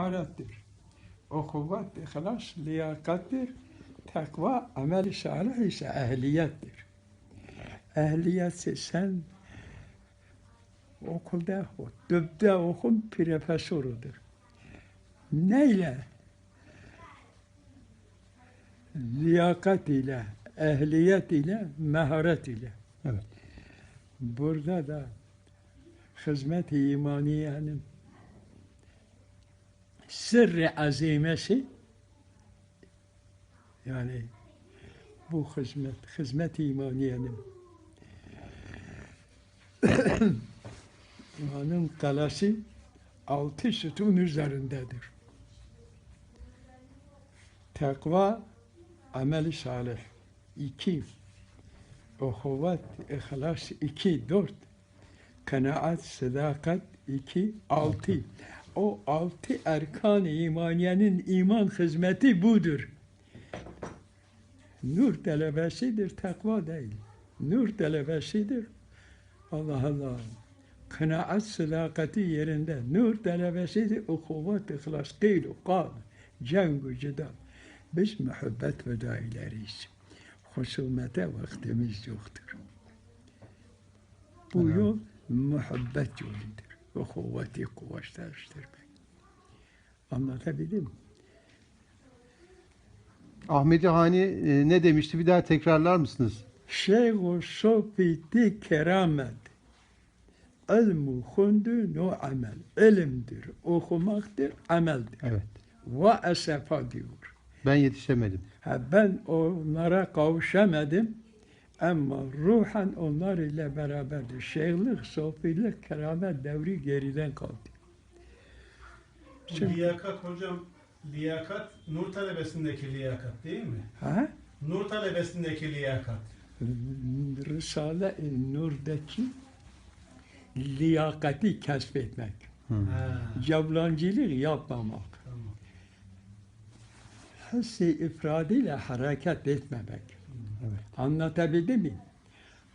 maharettir. O kuvvet, ihlas, liyakattir. Takva, amel-i salih ise ehliyettir. Ehliyetse sen okulda, tıpta okun profesörüdür. Neyle? Liyakat ile, ehliyet ile, maharet ile. Evet. Burada da hizmet-i imaniyenin sırrı azimesi yani bu hizmet, hizmet-i imaniyenin imanın kalası altı sütun üzerindedir. Takva, amel-i salih. iki, uhuvvet, ihlas iki, dört, kanaat, sadakat iki, altı. O altı erkan-ı imaniyenin iman hizmeti budur. Nur talebesidir, takva değil. Nur talebesidir. Allah Allah. Kanaat sadakati yerinde. Nur talebesidir, ukuvvet, ihlas, kıyl, kal, cengu, cidal. Biz muhabbet fedaileriyiz. Husumete vaktimiz yoktur. Bu yol muhabbet yoludur. Ve kuvveti kuvvetlendirmek. Anlatabildim mi? Ahmedi Hani e, ne demişti? Bir daha tekrarlar mısınız? Şeyh-u sofiti keramet. İlmu hundu no amel. İlimdir, okumaktır, ameldir. Evet. Ve esefa diyor. Ben yetişemedim. Ha, ben onlara kavuşamadım ama ruhen onlar ile beraberdir. Şeyhlik, sofilik, keramet devri geriden kaldı. Şimdi- Liyakat hocam, liyakat nur talebesindeki liyakat değil mi? Ha? Nur talebesindeki liyakat. Risale-i Nur'daki liyakati kesbetmek. Cevlancılık yapmamak. tamam. Hissi ifradıyla hareket etmemek. Evet. Anlatabildim mi?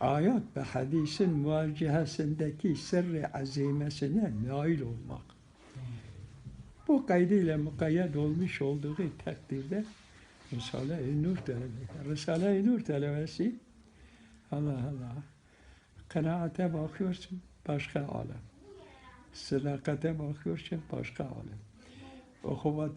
Ayet ve hadisin muvacihesindeki sırrı azimesine nail olmak. Bu kaydıyla mukayyet olmuş olduğu takdirde Risale-i Nur talebesi. Risale-i Nur talebesi Allah Allah. Kanaate bakıyorsun başka alem. Sadakate bakıyorsun başka alem. Ukuvvete